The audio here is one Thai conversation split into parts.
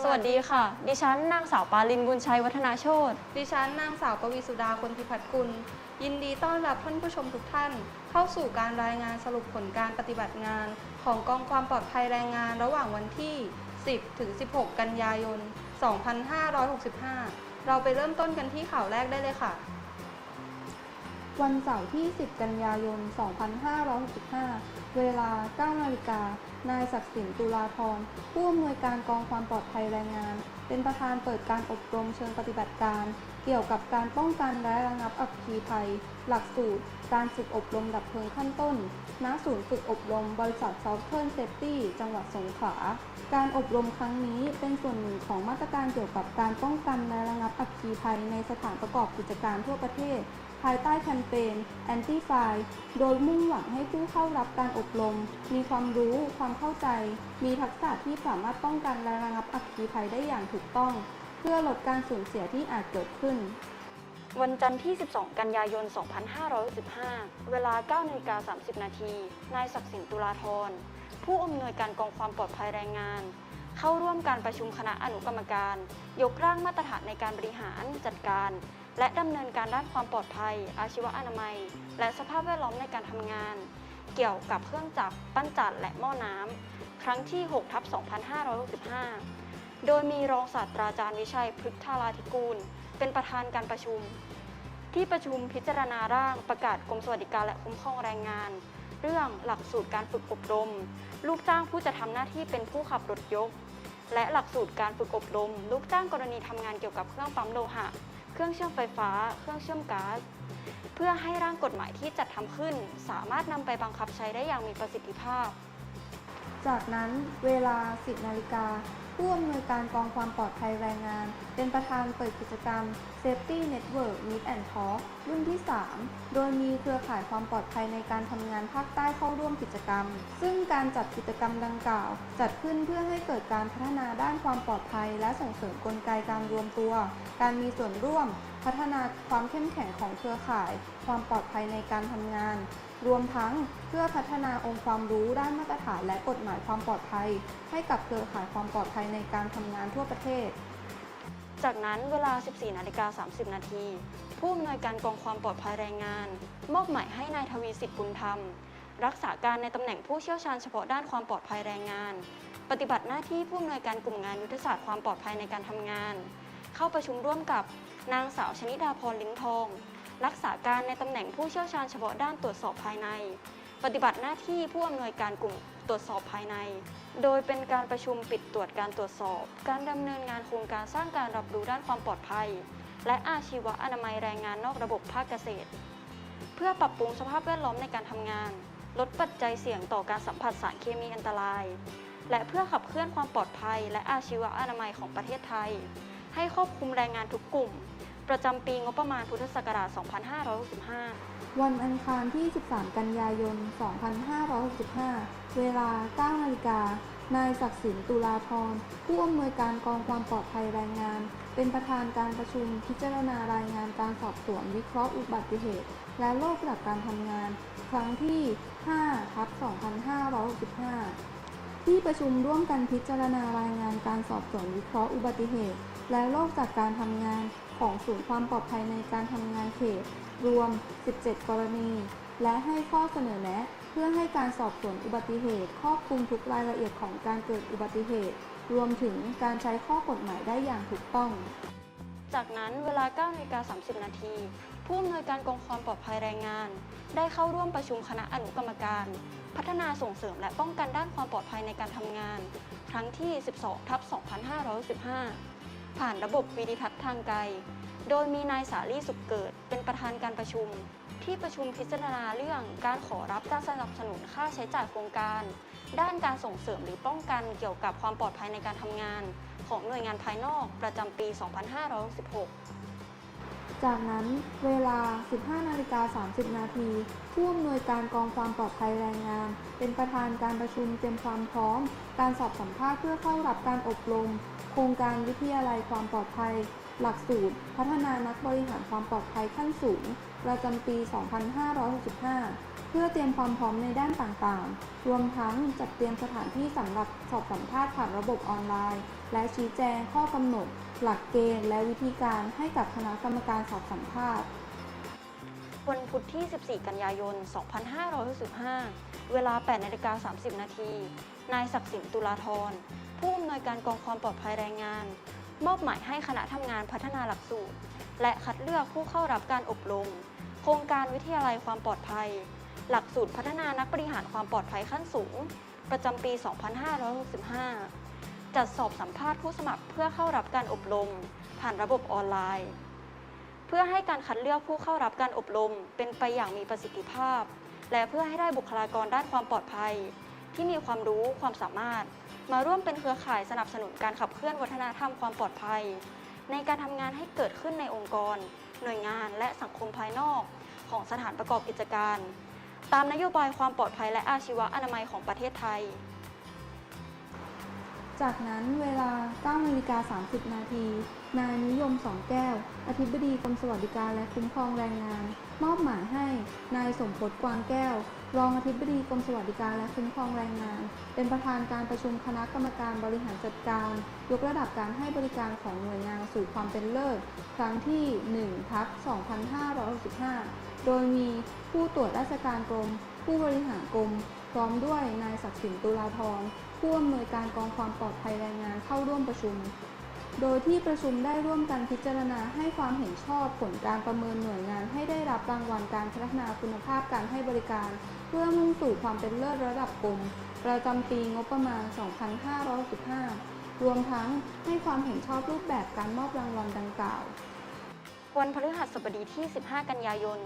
สวัสดีค่ะ ดิฉันนางสาวปาลินบุญชัยวัฒนาโชตดิฉันนางสาวปวีสุดาคนพิพัฒน์กุล ยินดีต้อนรับท่านผู้ชมทุกท่าน เข้าสู่การรายงานสรุปผลการปฏิบัติงาน ของกองความปลอดภัยแรงงานระหว่างวันที่ 10 ถึง 16 กันยายน 2565 เราไปเริ่มต้นกันที่ข่าวแรกได้เลยค่ะ วันเสาร์ที่ 10 กันยายน 2565 เวลา 9 นาฬิกา นายศักดิ์สินตุลาธรผู้อำนวยการกองความปลอดภัยแรงงาน เป็นประธานเปิดการอบรมเชิงปฏิบัติการ เกี่ยวกับการป้องกันและระงับอัคคีภัย หลักสูตร การฝึกอบรมดับเพลิงขั้นต้น ณ ศูนย์ฝึกอบรม บริษัทซอฟเทิร์นเซฟตี้ จังหวัดสงขลา การอบรมครั้งนี้เป็นส่วนหนึ่งของมาตรการเกี่ยวกับการป้องกันและระงับอัคคีภัยในสถานประกอบกิจการทั่วประเทศ ภายใต้แคมเปญ Anti f i โดยมุ่งหวังให้ผู้เข้ารับการอบรม มีความรู้ ความเข้าใจ มีทักษะที่สามารถป้องกันและระงับอัคคีภัยได้อย่างถูกต้อง พื่อลดการสูญเสียที่อาจเกิดขึ้น วันจันทร์ที่ 12 กันยายน 2565 เวลา9นาฬิกา30 นาที นายศักดิ์สินตุลาธร ผู้อำนวยการกองความปลอดภัยแรงงาน เข้าร่วมการประชุมคณะอนุกรรมการ ยกร่างมาตรฐานในการบริหารจัดการ และดำเนินการด้านความปลอดภัย อาชีวอนามัย และสภาพแวดล้อมในการทำงาน เกี่ยวกับเครื่องจักรปั้นจัดและหม้อน้ำครั้งที่ 6 ทับ 2565 โดยมีรองศาสตราจารย์วิชัยพฤกษาลาธิกูล เป็นประธานการประชุม ที่ประชุมพิจารณาร่างประกาศกรมสวัสดิการและคุ้มครองแรงงาน เรื่องหลักสูตรการฝึกอบรม ลูกจ้างผู้จะทำหน้าที่เป็นผู้ขับรถยก และหลักสูตรการฝึกอบรม ลูกจ้างกรณีทำงานเกี่ยวกับเครื่องปั๊มโลหะ เครื่องเชื่อมไฟฟ้า เครื่องเชื่อมก๊าซเพื่อให้ร่างกฎหมายที่จัดทำขึ้น สามารถนำไปบังคับใช้ได้อย่างมีประสิทธิภาพ จากนั้นเวลา 10นาฬิกา ผู้อำนวยการกองความปลอดภัยแรงงาน เป็นประธานเปิดกิจกรรม Safety Network Meet and Talk รุ่นที่ 3 โดยมีเครือข่ายความปลอดภัยในการทำงานภาคใต้เข้าร่วมกิจกรรม ซึ่งการจัดกิจกรรมดังกล่าว จัดขึ้นเพื่อให้เกิดการพัฒนาด้านความปลอดภัย และส่งเสริมกลไกการรวมตัว การมีส่วนร่วม พัฒนาความเข้มแข็งของเครือข่าย ความปลอดภัยในการทำงาน รวมทั้งเพื่อพัฒนาองค์ความรู้ด้านมาตรฐานและกฎหมายความปลอดภัย ให้กับเครือข่ายความปลอดภัยในการทำงานทั่วประเทศ จากนั้นเวลา 14นาฬิกา30 นาทีผู้อำนวยการกองความปลอดภัยแรงงาน มอบหมายให้นายทวีสิทธิ์บุญธรรม รักษาการในตำแหน่งผู้เชี่ยวชาญเฉพาะด้านความปลอดภัยแรงงาน ปฏิบัติหน้าที่ผู้อำนวยการกลุ่มงานยุทธศาสตร์ความปลอดภัยในการทำงาน เข้าประชุมร่วมกับนางสาวชนิดาพรลิ้มทอง รักษาการในตำแหน่งผู้เชี่ยวชาญเฉพาะด้านตรวจสอบภายใน ปฏิบัติหน้าที่ผู้อำนวยการกลุ่มตรวจสอบภายใน โดยเป็นการประชุมปิดตรวจการตรวจสอบ การดำเนินงานโครงการสร้างการรับรู้ด้านความปลอดภัย และอาชีวะอนามัยแรงงานนอกระบบภาคเกษตร เพื่อปรับปรุงสภาพแวดล้อมในการทำงาน ลดปัจจัยเสี่ยงต่อการสัมผัสสารเคมีอันตราย และเพื่อขับเคลื่อนความปลอดภัย และอาชีวะอนามัยของประเทศไทย ให้ครอบคลุมแรงงานทุกกลุ่ม ประจำปีงบประมาณพุทธศักราช 2565 วันอังคารที่ 13 กันยายน 2565 เวลา 9 นาฬิกา นายศักดิ์สินตุลาธรผู้อำนวยการกองความปลอดภัยแรงงาน เป็นประธานการประชุมพิจารณารายงานการสอบสวนวิเคราะห์อุบัติเหตุ และโรคจากการทำงาน ครั้งที่ 5 ทับ 2565ที่ประชุมร่วมกันพิจารณารายงานการสอบสวนวิเคราะห์อุบัติเหตุ และโรคจากการทำงาน ของศูนย์ความปลอดภัยในการทำงานเขต รวม 17 กรณี และให้ข้อเสนอแนะ เพื่อให้การสอบสวนอุบัติเหตุครอบคลุมทุกรายละเอียดของการเกิดอุบัติเหตุ รวมถึงการใช้ข้อกฎหมายได้อย่างถูกต้อง จากนั้นเวลา9นาฬิกา30 นาที ผู้อำนวยการกองความปลอดภัยแรงงาน ได้เข้าร่วมประชุมคณะอนุกรรมการ พัฒนาส่งเสริมและป้องกันด้านความปลอดภัยในการทำงาน ครั้งที่ 12ทับ2515 ผ่านระบบวิดิทัศน์ทางไกล โดยมีนายสาลีสุขเกิด เป็นประธานการประชุม ที่ประชุมพิจารณาเรื่องการขอรับการสนับสนุนค่าใช้จ่ายโครงการ ด้านการส่งเสริมหรือป้องกันเกี่ยวกับความปลอดภัยในการทำงาน ของหน่วยงานภายนอกประจำปี 2516จากนั้นเวลา 15 นาฬิกา 30 นาทีผู้อำนวยการกองความปลอดภัยแรงงาน เป็นประธานการประชุมเตรียมความพร้อม การสอบสัมภาษณ์เพื่อเข้ารับการอบรม โครงการวิทยาลัยความปลอดภัย หลักสูตร พัฒนานักบริหารความปลอดภัยขั้นสูง ประจำปี 2565 เพื่อเตรียมความพร้อมในด้านต่างๆ รวมทั้งจัดเตรียมสถานที่สำหรับสอบสัมภาษณ์ผ่านระบบออนไลน์ และชี้แจงข้อกำหนด หลักเกณฑ์ และวิธีการให้กับคณะกรรมการสอบสัมภาษณ์วันพุธที่ 14 กันยายน 2565 เวลา 8 นาฬิกา 30 นาที นายศักดิ์สินตุลาธร ผู้อำนวยการกองความปลอดภัยแรงงาน มอบหมายให้คณะทำงานพัฒนาหลักสูตร และคัดเลือกผู้เข้ารับการอบรม โครงการวิทยาลัยความปลอดภัย หลักสูตรพัฒนานักบริหารความปลอดภัยขั้นสูง ประจำปี 2565 จัดสอบสัมภาษณ์ผู้สมัครเพื่อเข้ารับการอบรม ผ่านระบบออนไลน์ เพื่อให้การคัดเลือกผู้เข้ารับการอบรม เป็นไปอย่างมีประสิทธิภาพ และเพื่อให้ได้บุคลากรด้านความปลอดภัย ที่มีความรู้ความสามารถ มาร่วมเป็นเครือข่ายสนับสนุนการขับเคลื่อนวัฒนธรรมความปลอดภัย ในการทำงานให้เกิดขึ้นในองค์กร หน่วยงาน และสังคมภายนอก ของสถานประกอบกิจการ ตามนโยบายความปลอดภัยและอาชีวะอนามัยของประเทศไทย จากนั้นเวลา9นาฬิกา30 นาที นายนิยมสองแก้ว อธิบดีกรมสวัสดิการและคุ้มครองแรงงาน มอบหมายให้ นายสมพศกวางแก้ว รองอธิบดีกรมสวัสดิการและคุ้มครองแรงงาน เป็นประธานการประชุมคณะกรรมการบริหารจัดการ ยกระดับการให้บริการของหน่วยงานสู่ความเป็นเลิศครั้งที่1ทับ2565 โดยมีผู้ตรวจราชการกรม ผู้บริหารกรม พร้อมด้วยนายศักดิ์สินตุลาธรผู้อำนวยการกองความปลอดภัยแรงงานเข้าร่วมประชุม โดยที่ประชุมได้ร่วมกันพิจารณาให้ความเห็นชอบผลการประเมินหน่วยงานให้ได้รับรางวัลการพัฒนาคุณภาพการให้บริการ พื่อมุ่งสู่ความเป็นเลิศระดับกรมประจำปีงบประมาณ 2565 รวมทั้งให้ความเห็นชอบรูปแบบการมอบรางวัลดังกล่าว วันพฤหัสบดีที่ 15 กันยายน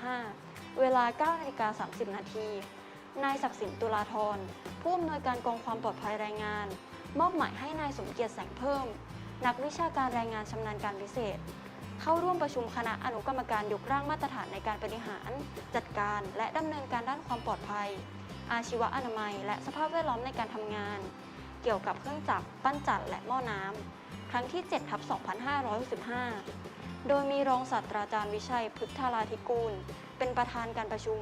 2565 เวลา9นาฬิกา30 นาที นายศักดิ์สินตุลาธรผู้อำนวยการกองความปลอดภัยแรงงาน มอบหมายให้นายสมเกียรติแสงเพิ่ม นักวิชาการแรงงานชำนาญการพิเศษ เข้าร่วมประชุมคณะอนุกรรมการยกร่างมาตรฐานในการบริหาร จัดการและดำเนินการด้านความปลอดภัย อาชีวะอนามัย และสภาพแวดล้อมในการทำงาน เกี่ยวกับเครื่องจักรปั้นจัดและหม้อน้ำครั้งที่7ทับ2565 โดยมีรองศาสตราจารย์วิชัยพฤกษาลาธิกูล เป็นประธานการประชุม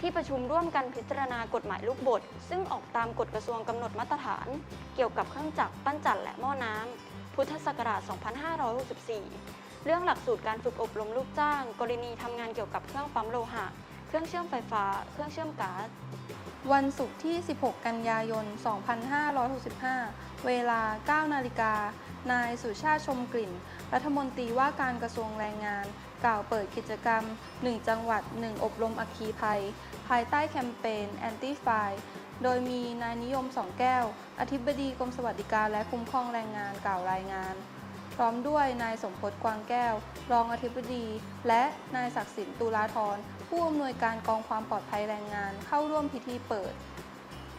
ที่ประชุมร่วมกันพิจารณากฎหมายลูกบท ซึ่งออกตามกฎกระทรวงกำหนดมาตรฐาน เกี่ยวกับเครื่องจักรปั้นจัดและหม้อน้ำพุทธศักราช 2564 เรื่องหลักสูตรการฝึกอบรมลูกจ้าง กรณีทำงานเกี่ยวกับเครื่องปั๊มโลหะ เครื่องเชื่อมไฟฟ้า เครื่องเชื่อมก๊าซ วันศุกร์ที่ 16 กันยายน 2565 เวลา 9 นาฬิกา นายสุชาติชมกลิ่น รัฐมนตรีว่าการกระทรวงแรงงาน กล่าวเปิดกิจกรรม 1 จังหวัด 1 อบรมอัคคีภัย ภายใต้แคมเปญ Anti f i โดยมีนายนิยมสองแก้ว อธิบดีกรมสวัสดิการและคุ้มครองแรงงานกล่าวรายงาน พร้อมด้วยนายสมพศกวางแก้ว รองอธิบดี และนายศักดิ์สินตุลาธรผู้อำนวยการกองความปลอดภัยแรงงานเข้าร่วมพิธีเปิด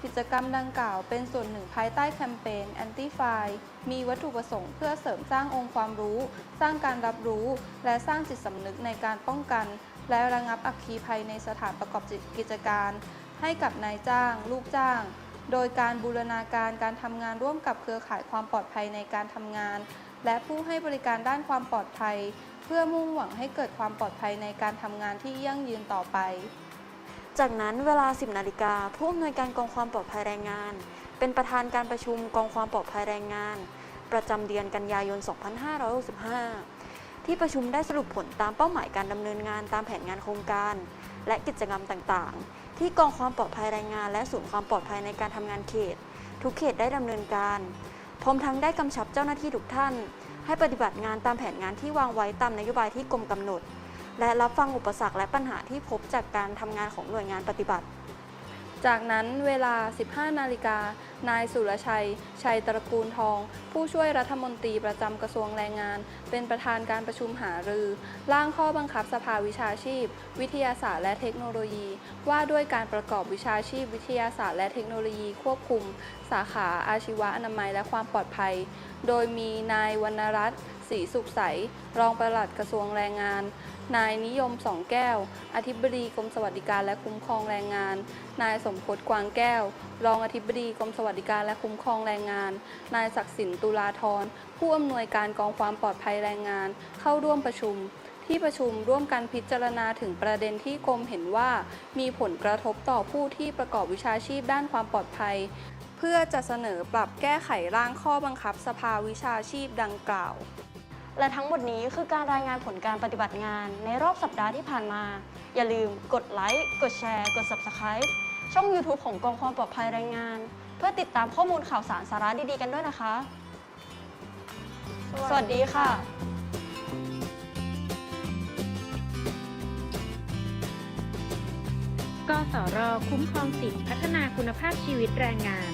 กิจกรรมดังกล่าวเป็นส่วนหนึ่งภายใต้แคมเปญ Anti f i มีวัตถุประสงค์เพื่อเสริมสร้างองค์ความรู้ สร้างการรับรู้ และสร้างจิตสำนึกในการป้องกัน และระงับอัคคีภัยในสถานประกอบกิจการ ให้กับนายจ้าง ลูกจ้างโดยการบูรณาการการทำงานร่วมกับเครือข่ายความปลอดภัยในการทำงาน และผู้ให้บริการด้านความปลอดภัย เพื่อมุ่งหวังให้เกิดความปลอดภัยในการทำงานที่ยั่งยืนต่อไป จากนั้นเวลา 10 นาฬิกาผู้อำนวยการกองความปลอดภัยแรงงาน เป็นประธานการประชุมกองความปลอดภัยแรงงาน ประจำเดือนกันยายน 2565 ที่ประชุมได้สรุปผลตามเป้าหมายการดำเนินงานตามแผนงานโครงการ และกิจกรรมต่างๆ ที่กองความปลอดภัยแรงงาน และศูนย์ความปลอดภัยในการทำงานเขต ทุกเขตได้ดำเนินการ พร้อมทั้งได้กำชับเจ้าหน้าที่ทุกท่าน ให้ปฏิบัติงานตามแผนงานที่วางไว้ตามนโยบายที่กรมกำหนด และรับฟังอุปสรรคและปัญหาที่พบจากการทำงานของหน่วยงานปฏิบัติ จากนั้นเวลา 15 นาฬิกานายสุรชัย ชัยตระกูลทอง ผู้ช่วยรัฐมนตรีประจำกระทรวงแรงงาน เป็นประธานการประชุมหารือ ร่างข้อบังคับสภาวิชาชีพ วิทยาศาสตร์และเทคโนโลยี ว่าด้วยการประกอบวิชาชีพ วิทยาศาสตร์และเทคโนโลยีควบคุม สาขาอาชีวะอนามัยและความปลอดภัย โดยมีนายวรรณรัตน์ศรีสุขใส รองปลัดกระทรวงแรงงาน นายนิยมสองแก้ว อธิบดีกรมสวัสดิการและคุ้มครองแรงงาน นายสมพศกวางแก้ว รองอธิบดีกรมสวัสดิการและคุ้มครองแรงงาน นายศักดิ์สินตุลาธรผู้อำนวยการกองความปลอดภัยแรงงาน เข้าร่วมประชุม ที่ประชุมร่วมกันพิจารณาถึงประเด็นที่กรมเห็นว่า มีผลกระทบต่อผู้ที่ประกอบวิชาชีพด้านความปลอดภัย เพื่อจะเสนอปรับแก้ไขร่างข้อบังคับสภาวิชาชีพดังกล่าว และทั้งหมดนี้คือการรายงานผลการปฏิบัติงานในรอบสัปดาห์ที่ผ่านมา อย่าลืมกดไลค์ กดแชร์ กด Subscribe ช่อง YouTube ของกองความปลอดภัยแรงงาน เพื่อติดตามข้อมูลข่าวสารสาระดีๆกันด้วยนะคะ สวัสดีค่ะกสรคุ้มครองสิทธิพัฒนาคุณภาพชีวิตแรงงาน